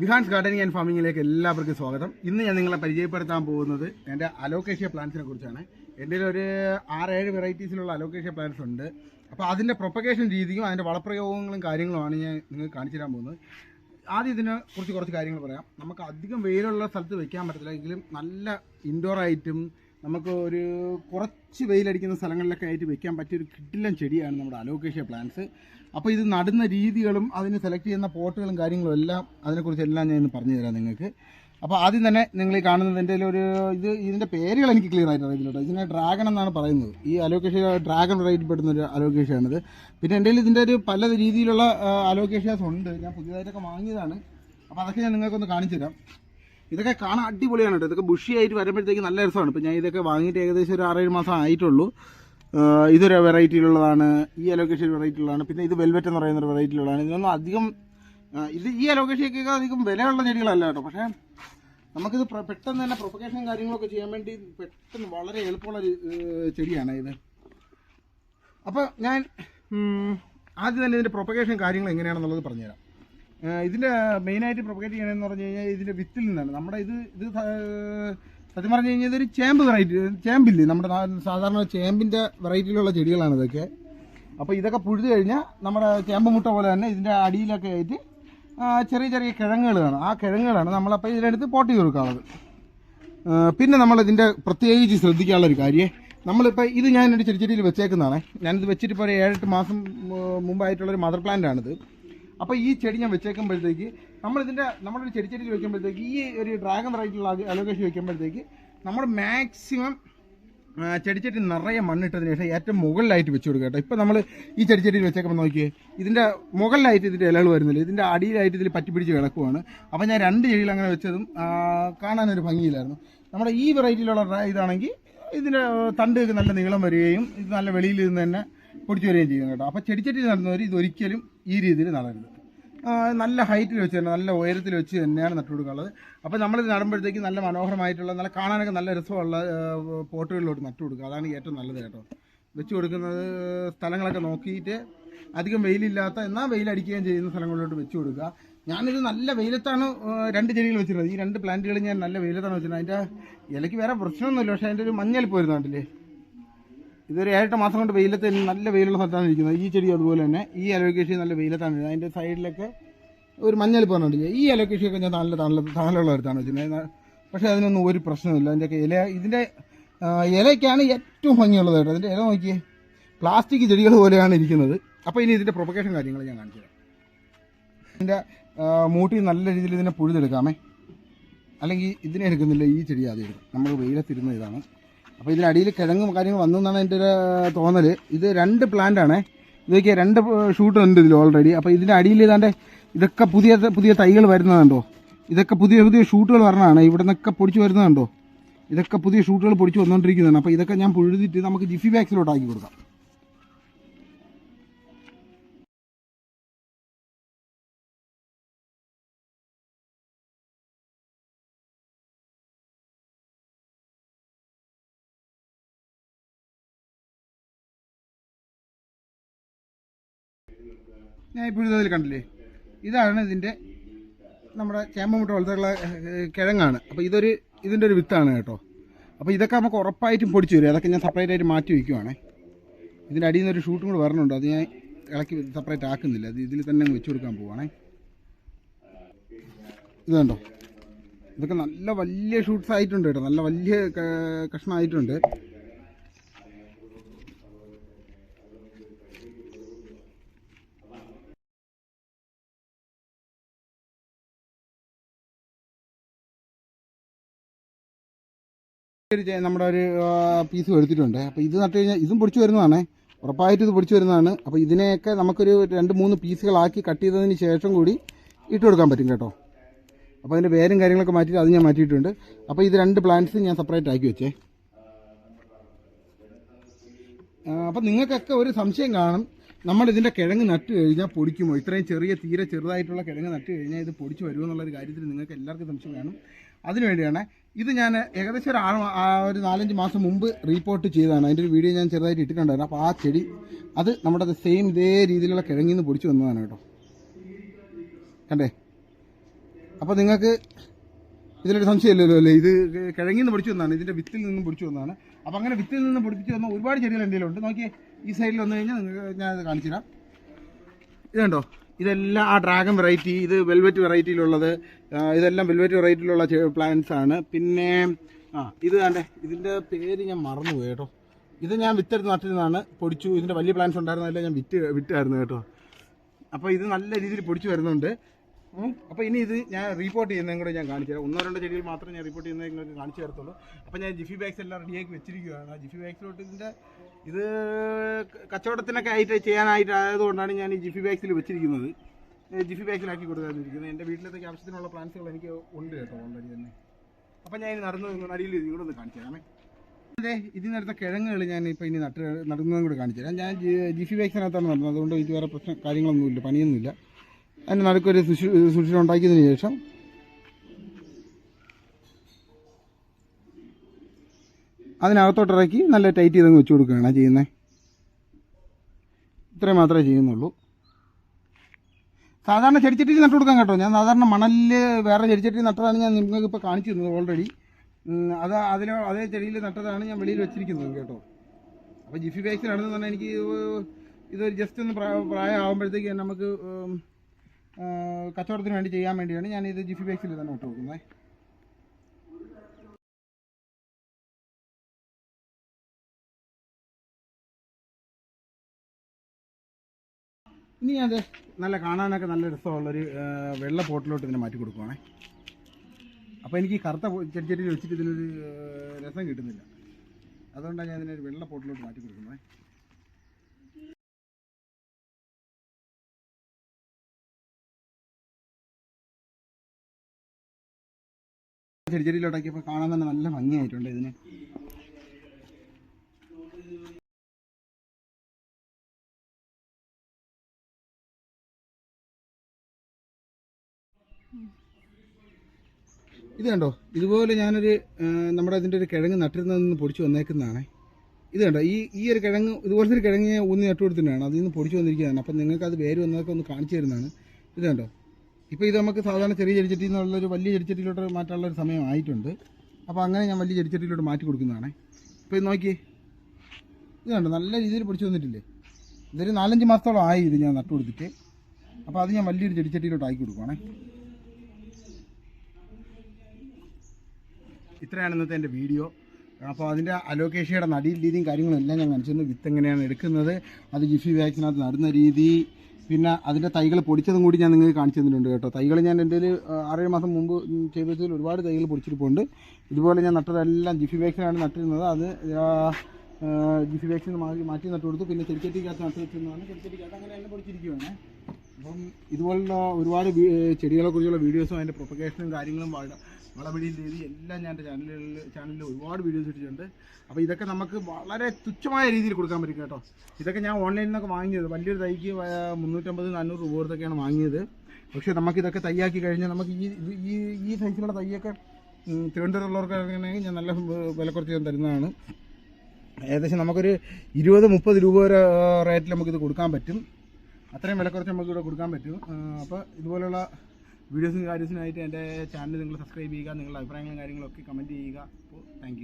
ബിഹാൻസ് gardening and ഫാമിങ്ങിലേക്ക് എല്ലാവർക്കും സ്വാഗതം. ഇന്ന് ഞാൻ നിങ്ങളെ പരിചയപ്പെടുത്താൻ പോകുന്നത് എന്റെ അലോക്കേഷ്യ പ്ലാന്റ്സിനെ കുറിച്ചാണ്. എന്റെ ഒരു ആറേഴ് വെറൈറ്റീസിലുള്ള അലോക്കേഷ്യ പ്ലാന്റ്സ് ഉണ്ട്. അപ്പോൾ അതിന്റെ പ്രൊപ്പഗേഷൻ രീതിയും അതിന്റെ വളപ്രയോഗങ്ങളും കാര്യങ്ങളുമാണ് ഞാൻ നിങ്ങൾക്ക് കാണിച്ചു തരാൻ പോകുന്നത്. ആദ്യം ഇതിനെ കുറിച്ച് കുറച്ച് കാര്യങ്ങൾ പറയാം. നമുക്ക് അധികം വെയിലുള്ള സ്ഥലത്ത് വെക്കാൻ പറ്റത്തില്ല. എങ്കിലും നല്ല ഇൻഡോർ ആയിട്ടും നമുക്ക് ഒരു കുറച്ച് വെയിലടിക്കുന്ന സ്ഥലങ്ങളിലൊക്കെ ആയിട്ട് വെക്കാൻ പറ്റിയ ഒരു കിട്ടില്ലൻ ചെടിയാണ് നമ്മുടെ അലോക്കേഷ്യ പ്ലാന്റ്സ്. അപ്പോൾ ഇത് നടുന്ന രീതികളും അതിന് സെലക്ട് ചെയ്യുന്ന പോട്ടുകളും കാര്യങ്ങളും എല്ലാം അതിനെക്കുറിച്ച് എല്ലാം ഞാൻ പറഞ്ഞു തരാം നിങ്ങൾക്ക്. അപ്പോൾ ആദ്യം തന്നെ നിങ്ങൾ ഈ കാണുന്നത് എന്റെ ഒരു ഇത് ഇതിന്റെ പേരുകൾ എനിക്ക് ക്ലിയർ ആയിട്ട് അറിയത്തില്ല ഇതിനെ ഡ്രാഗൺ എന്നാണ് പറയുന്നത്. ഈ അലോക്കേഷ്യ ഡ്രാഗൺ റൈറ്റ് പെടുന്ന ഒരു അലോക്കേഷ്യാണിത്. പിന്നെ എന്റെ ഇതിന്റെ ഒരു പല രീതിയിലുള്ള അലോക്കേഷ്യാസ് ഉണ്ട്. ഞാൻ പുതിയതായിട്ടൊക്കെ വാങ്ങിയതാണ്. അപ്പോൾ അതൊക്കെ ഞാൻ നിങ്ങൾക്കൊന്ന് കാണിച്ചു തരാം ഇതൊക്കെ കാണാൻ അടിപൊളിയാണ് കേട്ടോ. ഇതൊക്കെ ബുഷി ആയിട്ട് വരുമ്പോഴത്തേക്ക് നല്ല രസമാണ്. ഇപ്പം ഞാൻ ഇതൊക്കെ വാങ്ങിയിട്ട് ഏകദേശം ഒരു ആറേഴ് മാസം ആയിട്ടുള്ളൂ. ഇതൊരു വെറൈറ്റിയിലുള്ളതാണ്. ഈ അലോക്കേഷൻ വെറൈറ്റിയിലുള്ളതാണ്. പിന്നെ ഇത് വെൽവെറ്റ് എന്ന് പറയുന്ന ഒരു വെറൈറ്റിയിലുള്ളതാണ്. ഇതിനൊന്നും അധികം ഇത് ഈ അലോക്കേഷനൊക്കെ അധികം വിലയുള്ള ചെടികളല്ല കേട്ടോ. പക്ഷേ നമുക്കിത് പെട്ടെന്ന് തന്നെ പ്രൊപ്പഗേഷനും കാര്യങ്ങളൊക്കെ ചെയ്യാൻ വേണ്ടി പെട്ടെന്ന് വളരെ എളുപ്പമുള്ള ചെടിയാണ് ഇത്. അപ്പോൾ ഞാൻ ആദ്യം തന്നെ ഇതിന്റെ പ്രൊപ്പഗേഷൻ കാര്യങ്ങൾ എങ്ങനെയാണെന്നുള്ളത് പറഞ്ഞുതരാം. ഇതിന്റെ മെയിനായിട്ട് പ്രൊപ്പഗേറ്റ് ചെയ്യണമെന്ന് പറഞ്ഞു കഴിഞ്ഞാൽ ഇതിന്റെ വിത്തിൽ നിന്നാണ്. നമ്മുടെ ഇത് ഇത് സത്യം പറഞ്ഞു കഴിഞ്ഞാൽ ഇതൊരു ചേമ്പ് വെറൈറ്റി ചേമ്പില്ലേ നമ്മുടെ സാധാരണ ചേമ്പിന്റെ വെറൈറ്റിയിലുള്ള ചെടികളാണ് ഇതൊക്കെ. അപ്പോൾ ഇതൊക്കെ പുഴുതു കഴിഞ്ഞാൽ നമ്മുടെ ചേമ്പ് മുട്ട പോലെ തന്നെ ഇതിന്റെ അടിയിലൊക്കെ ആയിട്ട് ചെറിയ ചെറിയ കിഴങ്ങുകൾ കാണും. ആ കിഴങ്ങുകളാണ് നമ്മളപ്പോൾ ഇതിനടുത്ത് പോട്ട് ചെയ്ത് കൊടുക്കാനുള്ളത് പിന്നെ നമ്മളിതിന്റെ പ്രത്യേകിച്ച് ശ്രദ്ധിക്കാനുള്ള ഒരു കാര്യം നമ്മളിപ്പോൾ ഇത് ഞാൻ എന്റെ ചെടിച്ചെടിയിൽ വെച്ചേക്കുന്നതാണ്. ഞാനിത് വെച്ചിട്ട് ഇപ്പോൾ ഒരു ഏഴെട്ട് മാസം മുമ്പായിട്ടുള്ളൊരു മദർ പ്ലാന്റ് ആണിത് അപ്പോൾ ഈ ചെടി ഞാൻ വെച്ചേക്കുമ്പോഴത്തേക്ക് നമ്മളിതിന്റെ നമ്മളൊരു ചെടിച്ചെടിയിൽ വെക്കുമ്പോഴത്തേക്ക് ഈ ഒരു ഡ്രാഗൺ റൈറ്റുള്ള അലോക്കേഷൻ വെക്കുമ്പോഴത്തേക്ക് നമ്മൾ മാക്സിമം ചെടിച്ചെടി നിറയെ മണ്ണിട്ടതിന് ശേഷം ഏറ്റവും മുകളിലായിട്ട് വെച്ച് കൊടുക്കുക കേട്ടോ. ഇപ്പം നമ്മൾ ഈ ചെടിച്ചെടിയിൽ വെച്ചേക്കുമ്പോൾ നോക്കിയേ ഇതിന്റെ മുകളിലായിട്ട് ഇതിന്റെ ഇലകൾ വരുന്നില്ല ഇതിന്റെ അടിയിലായിട്ട് ഇതിൽ പറ്റി പിടിച്ച് കിടക്കുവാണ്. അപ്പോൾ ഞാൻ രണ്ട് ചെടികൾ അങ്ങനെ വെച്ചതും കാണാനൊരു ഭംഗിയില്ലായിരുന്നു നമ്മുടെ ഈ വെറൈറ്റിയിലുള്ള ഇതാണെങ്കിൽ ഇതിന്റെ തണ്ട് നല്ല നീളം വരികയും ഇത് നല്ല വെളിയിൽ നിന്ന് തന്നെ പൊടിച്ചു വരികയും ചെയ്യും കേട്ടോ. അപ്പോൾ ചെടിച്ചട്ടി നടുന്നവർ ഇതൊരിക്കലും ഈ രീതിയിൽ നടരുത്. നല്ല ഹൈറ്റിൽ വെച്ച് തന്നെ നല്ല ഉയരത്തിൽ വെച്ച് തന്നെയാണ് നട്ടു കൊടുക്കാനുള്ളത് അപ്പോൾ നമ്മളിത് നടുമ്പോഴത്തേക്ക് നല്ല മനോഹരമായിട്ടുള്ള നല്ല കാണാനൊക്കെ നല്ല രസമുള്ള പോട്ടുകളിലോട്ട് നട്ടു കൊടുക്കുക അതാണ് ഏറ്റവും നല്ലത് കേട്ടോ. വെച്ച് കൊടുക്കുന്നത് സ്ഥലങ്ങളൊക്കെ നോക്കിയിട്ട് അധികം വെയിലില്ലാത്ത എന്നാൽ വെയിലടിക്കുകയും ചെയ്യുന്ന സ്ഥലങ്ങളിലോട്ട് വെച്ച് കൊടുക്കുക. ഞാനിത് നല്ല വെയിലത്താണ് രണ്ട് ചെടികൾ വെച്ചിരുന്നത്. ഈ രണ്ട് പ്ലാന്റുകൾ ഞാൻ നല്ല വെയിലത്താണ് വെച്ചിരുന്നത്. അതിന്റെ ഇലയ്ക്ക് വേറെ പ്രശ്നമൊന്നുമില്ല പക്ഷേ അതിന്റെ ഒരു മഞ്ഞൾ പോയിരുന്നുണ്ടല്ലേ ഇതൊരു ഏഴെട്ട് മാസം കൊണ്ട് വെയിലത്ത് നല്ല വെയിലുള്ള സ്ഥലത്താണ് ഇരിക്കുന്നത്. ഈ ചെടി അതുപോലെ തന്നെ ഈ അലോക്കേഷൻ നല്ല വെയിലത്താണ് അതിന്റെ സൈഡിലൊക്കെ ഒരു മഞ്ഞൾ പറഞ്ഞിട്ടില്ല ഈ അലോക്കേഷയൊക്കെ ഞാൻ നല്ല തണല തണലുള്ള അടുത്താണ് വെച്ചിട്ടുണ്ടായിരുന്നത് പക്ഷേ അതിനൊന്നും ഒരു പ്രശ്നമില്ല അതിന്റെയൊക്കെ ഇല ഇതിന്റെ ഇലയ്ക്കാണ് ഏറ്റവും ഭംഗിയുള്ളത് കേട്ടോ. അതിന്റെ ഇല നോക്കിയേ. പ്ലാസ്റ്റിക് ചെടികൾ പോലെയാണ് ഇരിക്കുന്നത്. അപ്പോൾ ഇനി ഇതിന്റെ പ്രൊപ്പഗേഷൻ കാര്യങ്ങൾ ഞാൻ കാണിച്ചു തരാം. ഇതിന്റെ മൂട്ടി നല്ല രീതിയിൽ ഇതിനെ പുഴുതെടുക്കാമേ. അല്ലെങ്കിൽ ഇതിനെ എടുക്കുന്നില്ല ഈ ചെടി ആദ്യം നമ്മൾ വെയിലത്തിരുന്ന ഇതാണ്. അപ്പോൾ ഇതിനടിയിൽ കിഴങ്ങും കാര്യങ്ങളും വന്നു എന്നാണ് എന്റെ ഒരു തോന്നൽ ഇത് രണ്ട് പ്ലാന്റ് ആണേ. ഇതൊക്കെ രണ്ട് ഷൂട്ട് ഉണ്ട് ഇതിൽ ഓൾറെഡി അപ്പോൾ ഇതിന്റെ അടിയിൽ ഇതാണ്ട് ഇതൊക്കെ പുതിയ പുതിയ തൈകൾ വരുന്നതുണ്ടോ ഇതൊക്കെ പുതിയ പുതിയ ഷൂട്ടുകൾ വരണതാണ്. ഇവിടെ നിന്നൊക്കെ പൊടിച്ച് വരുന്നതുണ്ടോ ഇതൊക്കെ പുതിയ ഷൂട്ടുകൾ പൊടിച്ച് വന്നുകൊണ്ടിരിക്കുന്നതാണ് അപ്പോൾ ഇതൊക്കെ ഞാൻ പുഴുതിട്ട് നമുക്ക് ജിഫി ബാഗ്സിലോട്ടാക്കി കൊടുക്കാം. ഞാൻ ഇപ്പോൾ ഇതിൽ കണ്ടില്ലേ? ഇതാണ് ഇതിന്റെ നമ്മുടെ ചേമ്പമുട്ട ഏഹ്, കിഴങ്ങാണ്. അപ്പോൾ ഇതൊരു ഇതിന്റെ ഒരു വിത്താണ് കേട്ടോ. അപ്പോൾ ഇതൊക്കെ നമുക്ക് ഉറപ്പായിട്ടും പൊടിച്ചു വരും. അതൊക്കെ ഞാൻ സെപ്പറേറ്റ് ആയിട്ട് മാറ്റി വയ്ക്കുവാണേ. ഇതിന്റെ അടിയിൽ നിന്ന് ഒരു ഷൂട്ടും കൂടെ വരണുണ്ട്. അത് ഞാൻ ഇളക്കി സെപ്പറേറ്റ് ആക്കുന്നില്ല. അത് ഇതിൽ തന്നെ വെച്ച് കൊടുക്കാൻ പോവാണേ. ഇതുണ്ടോ? ഇതൊക്കെ നല്ല വലിയ ഷൂട്ട്സ് ആയിട്ടുണ്ട് കേട്ടോ. നല്ല വലിയ കഷ്ണമായിട്ടുണ്ട്. നമ്മുടെ ഒരു പീസ് എടുത്തിട്ടുണ്ട്. അപ്പോൾ ഇത് നട്ട് കഴിഞ്ഞാൽ ഇതും പൊടിച്ചു വരുന്നതാണ്. ഉറപ്പായിട്ട് ഇത് പൊടിച്ചു വരുന്നതാണ്. അപ്പോൾ ഇതിനെയൊക്കെ നമുക്കൊരു രണ്ട് മൂന്ന് പീസുകളാക്കി കട്ട് ചെയ്തതിന് ശേഷം കൂടി ഇട്ട് കൊടുക്കാൻ പറ്റും കേട്ടോ. അപ്പോൾ അതിന്റെ പേരും കാര്യങ്ങളൊക്കെ മാറ്റിയിട്ട് അത് ഞാൻ മാറ്റിയിട്ടുണ്ട്. അപ്പോൾ ഇത് രണ്ട് പ്ലാന്റ്സ് ഞാൻ സെപ്പറേറ്റ് ആക്കി വെച്ചേ. അപ്പം നിങ്ങൾക്കൊക്കെ ഒരു സംശയം കാണും. നമ്മൾ ഇതിന്റെ കിഴങ്ങ് നട്ട് കഴിഞ്ഞാൽ പൊടിക്കുമോ? ഇത്രയും ചെറിയ തീരെ ചെറുതായിട്ടുള്ള കിഴങ്ങ് നട്ട് കഴിഞ്ഞാൽ ഇത് പൊടിച്ച് വരുമോ എന്നുള്ളൊരു കാര്യത്തിൽ നിങ്ങൾക്ക് എല്ലാവർക്കും സംശയം കാണും. അതിനുവേണ്ടിയാണ് ഇത് ഞാൻ ഏകദേശം ഒരു ആറ് ഒരു നാലഞ്ച് മാസം മുമ്പ് റീപ്പോർട്ട് ചെയ്തതാണ്. അതിന്റെ ഒരു വീഡിയോ ഞാൻ ചെറുതായിട്ട് ഇട്ടിട്ടുണ്ടായിരുന്നു. അപ്പോൾ ആ ചെടി അത് നമ്മുടെ സെയിം ഇതേ രീതിയിലുള്ള കിഴങ്ങിൽ നിന്ന് പൊടിച്ചു വന്നതാണ് കേട്ടോ. കണ്ടേ? അപ്പോൾ നിങ്ങൾക്ക് ഇതിലൊരു സംശയമില്ലല്ലോ അല്ലേ? ഇത് കിഴങ്ങിൽ നിന്ന് പൊടിച്ചു വന്നതാണ്. ഇതിന്റെ വിത്തിൽ നിന്നും പൊടിച്ചു വന്നതാണ്. അപ്പോൾ അങ്ങനെ വിത്തിൽ നിന്നും പൊടിപ്പിച്ച് വന്ന ഒരുപാട് ചെടികൾ എന്റെ ഉണ്ട് നോക്കിയേ ഈ സൈഡിൽ വന്നു കഴിഞ്ഞാൽ നിങ്ങൾക്ക് ഞാനത് കാണിച്ചു തരാം ഇതുണ്ടോ? ഇതെല്ലാം ആ ഡ്രാഗൺ വെറൈറ്റി ഇത് വെൽവെറ്റ് വെറൈറ്റിയിലുള്ളത് ഇതെല്ലാം വെൽവെറ്റ് വെറൈറ്റിയിലുള്ള പ്ലാന്റ്സ് ആണ്. പിന്നെ ആ ഇത് കണ്ടേ ഇതിന്റെ പേര് ഞാൻ മറന്നു കേട്ടോ. ഇത് ഞാൻ വിത്തെടുത്ത് നട്ടിരുന്നതാണ് പൊടിച്ചു. ഇതിന്റെ വലിയ പ്ലാന്റ്സ് ഉണ്ടായിരുന്നതല്ല ഞാൻ വിറ്റ് വിറ്റായിരുന്നു കേട്ടോ. അപ്പോൾ ഇത് നല്ല രീതിയിൽ പൊടിച്ചു വരുന്നുണ്ട്. അപ്പോൾ ഇനി ഇത് ഞാൻ റിപ്പോർട്ട് ചെയ്യുന്നതും കൂടെ ഞാൻ കാണിച്ചു തരാം ഒന്നോ രണ്ടോ ചെടികൾ മാത്രമേ ഞാൻ റിപ്പോർട്ട് ചെയ്യുന്നത് നിങ്ങൾക്ക് കാണിച്ചു തരത്തുള്ളൂ. അപ്പോൾ ഞാൻ ജിഫി ബാഗ്സ് എല്ലാം റെഡിയാക്കി വെച്ചിരിക്കുകയാണ്. ആ ജിഫി ബാഗ്സിലോട്ട് ഇതിന്റെ ഇത് കച്ചവടത്തിനൊക്കെ ആയിട്ട് ചെയ്യാനായിട്ട് ആയതുകൊണ്ടാണ് ഞാൻ ഈ ജിഫി ബാഗ്സിൽ വെച്ചിരിക്കുന്നത്. ജിഫി ബാഗ്സിലാക്കി കൊടുക്കാതിരിക്കുന്നത്. എന്റെ വീട്ടിലത്തേക്ക് ആവശ്യത്തിനുള്ള പ്ലാന്റ്സുകൾ എനിക്ക് ഉണ്ട് കേട്ടോ ഓൾറെഡി തന്നെ. അപ്പോൾ ഞാൻ ഇനി നടന്നു നടിയിൽ ഇതും കൂടെ ഒന്ന് കാണിച്ചു തരാമേ. അതെ നടന്ന കിഴങ്ങുകൾ ഞാൻ ഇപ്പോൾ ഇനി നട്ട് നടുന്നതും കൂടെ കാണിച്ചു തരാം. ഞാൻ ജിഫി ബാഗ്സിനകത്താണ് നടന്നത്. അതുകൊണ്ട് ഇത് വേറെ പ്രശ്നം കാര്യങ്ങളൊന്നുമില്ല പണിയൊന്നുമില്ല. അതിന് നടുക്കൊരു സുഷി സുഷിരം ഉണ്ടാക്കിയതിന് ശേഷം അതിനകത്തോട്ടിറക്കി നല്ല ടൈറ്റ് ചെയ്തങ്ങ് വെച്ച് കൊടുക്കുകയാണ്. ചെയ്യുന്നത് ഇത്രയും മാത്രമേ ചെയ്യുന്നുള്ളൂ. സാധാരണ ചെടിച്ചട്ടിയിൽ നട്ടു കൊടുക്കാൻ കേട്ടോ. ഞാൻ സാധാരണ മണലിൽ വേറെ ചെടിച്ചട്ടി നട്ടതാണ് ഞാൻ നിങ്ങൾക്ക് ഇപ്പോൾ കാണിച്ചു തന്നത് ഓൾറെഡി അത് അതിൽ അതേ ചെടിയിൽ നട്ടതാണ് ഞാൻ വെളിയിൽ വെച്ചിരിക്കുന്നത് കേട്ടോ. അപ്പോൾ ജിഫി ബാഗ്സിലാണെന്ന് പറഞ്ഞാൽ എനിക്ക് ഇതൊരു ജസ്റ്റ് ഒന്ന് പ്രായ- പ്രായമാകുമ്പോഴത്തേക്ക് നമുക്ക് കച്ചവടത്തിന് വേണ്ടി ചെയ്യാൻ വേണ്ടിയാണ് ഞാൻ ഇത് ജിഫി ബേക്സിൽ തന്നെ ഇട്ട് കൊടുക്കുന്നത് ഇനി അത് നല്ല കാണാനൊക്കെ നല്ല രസമുള്ളൊരു വെള്ള പോട്ടിലോട്ട് ഇതിനെ മാറ്റി കൊടുക്കുവാണേ. അപ്പോൾ എനിക്ക് കറുത്ത ചെടി ചെടി വെച്ചിട്ട് ഇതിനൊരു രസം കിട്ടുന്നില്ല. അതുകൊണ്ടാണ് ഞാൻ ഇതിനൊരു വെള്ള പോട്ടിലോട്ട് മാറ്റി കൊടുക്കുന്നത്. ചെടിച്ചട്ടിയിലോട്ടാക്കിയപ്പോൾ കാണാൻ തന്നെ നല്ല ഭംഗിയായിട്ടുണ്ട് ഇതിന്. ഇത് കണ്ടോ? ഇതുപോലെ ഞാനൊരു നമ്മുടെ ഇതിന്റെ ഒരു കിഴങ്ങ് നട്ടിരുന്നതെന്ന് പൊടിച്ചു വന്നേക്കുന്നതാണ്. ഇത് കണ്ടോ? ഈ ഈ ഒരു കിഴങ്ങ് ഇതുപോലത്തെ ഒരു കിഴങ്ങ് ഊന്നി നട്ടുകൊടുത്തിട്ടാണ് അതിൽ നിന്ന് പൊടിച്ചു വന്നിരിക്കുന്നതാണ് അപ്പം നിങ്ങൾക്ക് അത് വേര് വന്നതൊക്കെ ഒന്ന് കാണിച്ചു തരുന്നതാണ്. ഇത് കണ്ടോ? ഇപ്പോൾ ഇത് നമുക്ക് സാധാരണ ചെറിയ ചെടിച്ചട്ടിയിൽ നിന്നുള്ളൊരു വലിയ ചെടിച്ചട്ടിയിലോട്ട് മാറ്റാനുള്ള ഒരു സമയം ആയിട്ടുണ്ട്. അപ്പോൾ അങ്ങനെ ഞാൻ വലിയ ചെടിച്ചട്ടിയിലോട്ട് മാറ്റി കൊടുക്കുന്നതാണ്. ഇപ്പോൾ ഇത് നോക്കി ഇത് കണ്ടോ? നല്ല രീതിയിൽ പിടിച്ചു വന്നിട്ടില്ലേ? ഇതൊരു നാലഞ്ച് മാസത്തോളം ആയി ഇത് ഞാൻ നട്ടു കൊടുത്തിട്ട്. അപ്പോൾ അത് ഞാൻ വലിയൊരു ചെടിച്ചട്ടിയിലോട്ട് ആക്കി കൊടുക്കുവാണേ. ഇത്രയാണ് ഇന്നത്തെ എന്റെ വീഡിയോ. അപ്പോൾ അതിന്റെ അലോക്കേഷയുടെ നടിയിൽ രീതിയും കാര്യങ്ങളും എല്ലാം ഞാൻ കാണിച്ചു വിത്ത് എങ്ങനെയാണ് എടുക്കുന്നത്? അത് ജിഫി വാക്സിനകത്ത് നടുന്ന രീതി. പിന്നെ അതിന്റെ തൈകൾ പൊടിച്ചതും കൂടി ഞാൻ നിങ്ങൾക്ക് കാണിച്ചു തന്നിട്ടുണ്ട് കേട്ടോ. തൈകൾ ഞാൻ എന്റെ ആറേഴ് മാസം മുമ്പ് ചെയ്ത് വെച്ചതിൽ ഒരുപാട് തൈകൾ പൊടിച്ചിരിപ്പുണ്ട്. ഇതുപോലെ ഞാൻ നട്ടതെല്ലാം ജിഫി വാക്സിനാണ് നട്ടിരുന്നത്. അത് ജിഫി വാക്സിൻ മാറ്റി മാറ്റി നട്ടു കൊടുത്തു. പിന്നെ ചെടിച്ചട്ടിക്കകത്ത് നട്ടു വെച്ചിരുന്നതാണ്. ചെടിച്ചട്ടിക്കകത്ത് അങ്ങനെ എല്ലാം പൊടിച്ചിരിക്കുകയാണ് അപ്പം ഇതുപോലുള്ള ഒരുപാട് ചെടികളെക്കുറിച്ചുള്ള ചെടികളെ കുറിച്ചുള്ള വീഡിയോസും അതിന്റെ പ്രൊപ്പഗേഷനും കാര്യങ്ങളും വളപിടിയിൽ രീതി എല്ലാം ഞാൻ എന്റെ ചാനലുകളിൽ ചാനലിൽ ഒരുപാട് വീഡിയോസ് ഇട്ടിട്ടുണ്ട്. അപ്പോൾ ഇതൊക്കെ നമുക്ക് വളരെ തുച്ഛമായ രീതിയിൽ കൊടുക്കാൻ പറ്റും കേട്ടോ. ഇതൊക്കെ ഞാൻ ഓൺലൈനിൽ നിന്നൊക്കെ വാങ്ങിയത്. വലിയൊരു തൈക്ക് മുന്നൂറ്റമ്പത് നാനൂറ് രൂപ കൊടുത്തൊക്കെയാണ് വാങ്ങിയത്. പക്ഷേ നമുക്കിതൊക്കെ തയ്യാക്കി കഴിഞ്ഞാൽ നമുക്ക് ഈ ഈ ഈ സൈസിലുള്ള തയ്യൊക്കെ തിരുവനന്തപുരമുള്ളവർക്കാണെങ്കിൽ ഞാൻ നല്ല വില കുറച്ച് ഞാൻ തരുന്നതാണ്. ഏകദേശം നമുക്കൊരു ഇരുപത് മുപ്പത് രൂപ വരെ റേറ്റിൽ നമുക്കിത് കൊടുക്കാൻ പറ്റും. അത്രയും വില കുറച്ച് നമുക്ക് ഇവിടെ കൊടുക്കാൻ പറ്റും. അപ്പോൾ ഇതുപോലുള്ള വീഡിയോസും കാര്യസിനായിട്ട് എന്റെ ചാനൽ നിങ്ങൾ സബ്സ്ക്രൈബ് ചെയ്യുക നിങ്ങളുടെ അഭിപ്രായങ്ങളും കാര്യങ്ങളൊക്കെ കമന്റ് ചെയ്യുക. അപ്പോൾ താങ്ക്